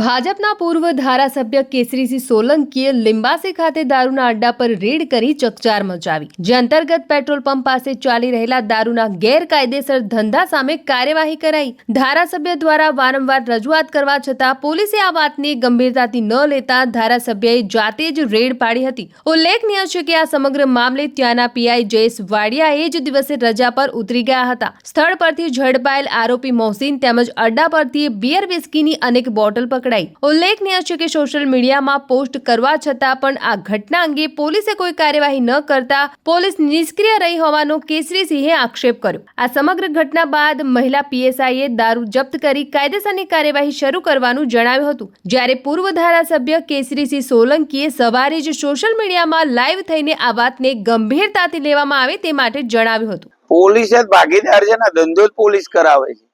ભાજપના પૂર્વ ધારાસભ્ય કેસરીસિંહ સોલંકીએ લિંબાસી ખાતે દારૂના અડ્ડા પર રેડ કરી ચકચાર મચાવી. જે અંતર્ગત પેટ્રોલ પંપ પાસે ચાલી રહેલા દારૂના ગેરકાયદેસર ધંધા સામે કાર્યવાહી કરાઈ. ધારાસભ્ય દ્વારા વારંવાર રજૂઆત કરવા છતાં પોલીસે આ વાતને ગંભીરતાથી ન લેતા ધારાસભ્યએ જાતે જ રેડ પાડી હતી. ઉલ્લેખનીય છે કે આ સમગ્ર મામલે ત્યાંના પીઆઈ જયેશ વાડિયા એ જ દિવસે રજા પર ઉતરી ગયા હતા. સ્થળ પરથી ઝડપાયેલ આરોપી મોહસિન તેમજ અડ્ડા પરથી બિયર વિસ્કીની અનેક બોટલ પકડાઈ. ઉલ્લેખનીય છે કે સોશિયલ મીડિયામાં પોસ્ટ કરવા છતાં પણ આ ઘટના અંગે પોલીસે કોઈ કાર્યવાહી ન કરતા પોલીસ નિષ્ક્રિય રહી હોવાનો કેસરીસિંહે આક્ષેપ કર્યો. આ સમગ્ર ઘટના બાદ મહિલા પીએસઆઈએ દારૂ જપ્ત કરી કાયદેસરની કાર્યવાહી શરૂ કરવાનું જણાવ્યું હતું. જ્યારે પૂર્વ ધારાસભ્ય કેસરીસિંહ સોલંકીએ સવારે જ સોશિયલ મીડિયામાં લાઈવ થઈને આ વાતને ગંભીરતાથી લેવામાં આવે તે માટે જણાવ્યું હતું. પોલીસ જ ભાગીદાર છે ને ધંધો જ પોલીસ કરાવે છે.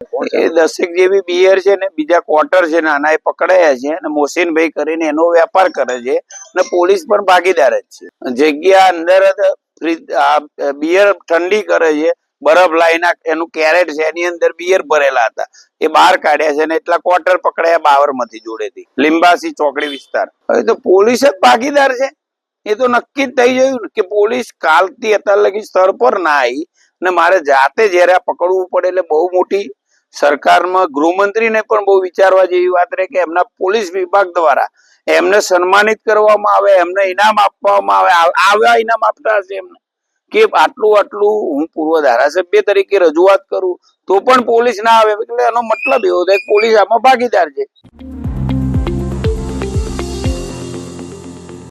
એ દસેક જેવી બિયર છે ને બીજા ક્વાર્ટર છે નાના એ પકડાયા છે અને મોસીનભાઈ કરીને એનો વેપાર કરે છે અને પોલીસ પણ ભાગીદાર જ છે. જગ્યા અંદર જ બિયર ઠંડી કરે છે બરફ લાઈના એનું કેરેટ છે એની અંદર બિયર ભરેલા હતા. એ બહાર કાઢ્યા છે ને એટલા ક્વાર્ટર પકડાયા બાવરમાંથી જોડેથી. લીંબાસી ચોકડી વિસ્તાર. હવે તો પોલીસ જ ભાગીદાર છે. એ તો નક્કી જ થઈ ગયું કે પોલીસ કાલથી અત્યાર લગી સ્થળ પર ના આવી. ને મારે જાતે જ્યારે આ પકડવું પડે એટલે બહુ મોટી સરકારમાં ગૃહમંત્રીને પણ બહુ વિચારવા જેવી વાત રહે કે એમના પોલીસ વિભાગ દ્વારા એમને સન્માનિત કરવામાં આવે, એમને ઇનામ આપવામાં આવે આવા ઇનામ આપતા હશે એમને. કે આટલું આટલું હું પૂર્વ ધારાસભ્ય તરીકે રજૂઆત કરું તો પણ પોલીસ ના આવે. એટલે એનો મતલબ એવો થાય પોલીસ આમાં ભાગીદાર છે.